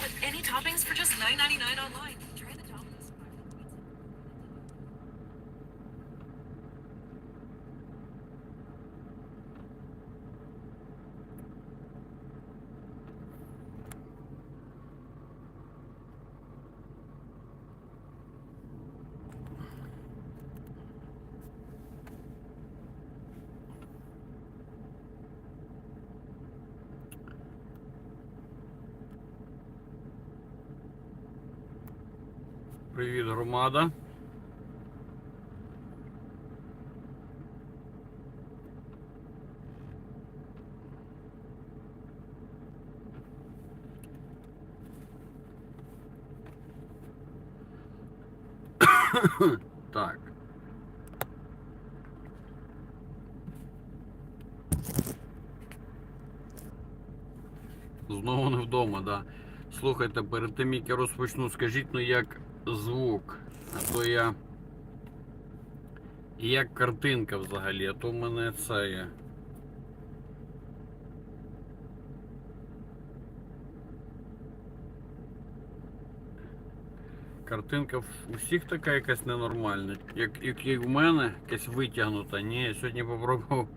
with any toppings for just $9.99 online. Привіт, громада. Так. Знову не вдома, да. Слухайте, перед тим як я розпочну, скажіть, ну як звук, а то я. Як картинка взагалі, а то в мене це є. Картинка в усіх така якась ненормальна. Як, як і в мене, якась витягнута. Ні, я сьогодні попробував.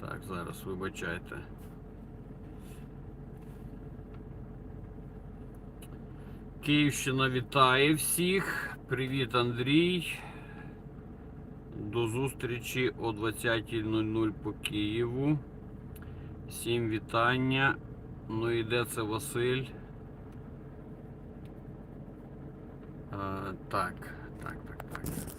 Так, зараз вибачайте. Київщина вітає всіх. Привіт, Андрій. До зустрічі о 20.00 по Києву. Всім вітання. Ну і де це Василь? А, так, так, так, так.